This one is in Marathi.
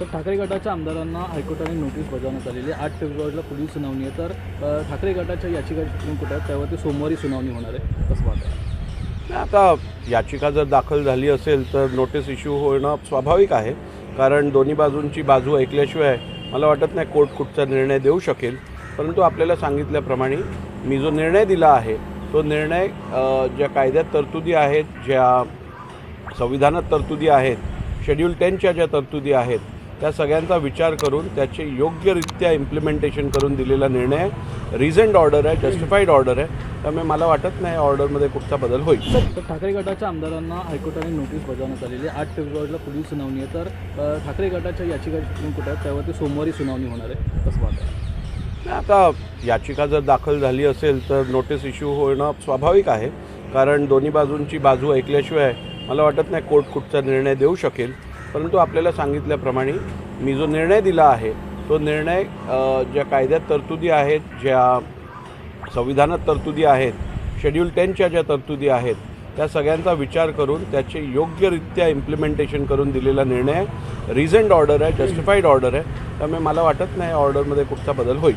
तर ठाकरे गटाच्या आमदारांना हायकोर्टाने नोटीस बजावण्यात आलेली आहे. आठ फेब्रुवारीला पुढील सुनावणी आहे. तर ठाकरे गटाच्या याचिका सुप्रीम कोर्टात त्यावरती सोमवारी सुनावणी होणार आहे. असं वाटतं आता याचिका जर दाखल झाली असेल तर नोटीस इश्यू होणं स्वाभाविक आहे. कारण दोन्ही बाजूंची बाजू ऐकल्याशिवाय मला वाटत नाही कोर्ट कुठचा निर्णय देऊ शकेल. परंतु आपल्याला सांगितल्याप्रमाणे मी जो निर्णय दिला आहे तो निर्णय ज्या कायद्यात तरतुदी आहेत ज्या संविधानात तरतुदी आहेत शेड्यूल टेनच्या ज्या तरतुदी आहेत त्या सगळ्यांचा विचार करून त्याचे योग्यरित्या इम्प्लिमेंटेशन करून दिलेला निर्णय रिझंट ऑर्डर आहे जस्टिफाईड ऑर्डर आहे. त्यामुळे मला वाटत नाही ऑर्डरमध्ये कुठचा बदल होईल. तर ठाकरे गटाच्या आमदारांना हायकोर्टाने नोटीस बजावण्यात आलेली आठ फेब्रुवारीला पुढील सुनावणी आहे. तर ठाकरे गटाच्या याचिका सुप्रीम कोर्टात त्यावरती सोमवारी सुनावणी होणार आहे. कसं वाटतं? आता याचिका जर दाखल झाली असेल तर नोटीस इश्यू होणं स्वाभाविक आहे. कारण दोन्ही बाजूंची बाजू ऐकल्याशिवाय मला वाटत नाही कोर्ट कुठचा निर्णय देऊ शकेल. परंतु आपल्याला सांगितल्याप्रमाणे मी जो निर्णय दिला आहे तो निर्णय ज्या कायद्यात तरतुदी आहेत ज्या संविधानात तरतुदी आहेत शेड्यूल टेनच्या ज्या तरतुदी आहेत त्या सगळ्यांचा विचार करून त्याचे योग्यरित्या इम्प्लिमेंटेशन करून दिलेला निर्णय रिझंट ऑर्डर आहे जस्टिफाईड ऑर्डर आहे. त्यामुळे मला वाटत नाही ऑर्डरमध्ये कुठचा बदल होईल.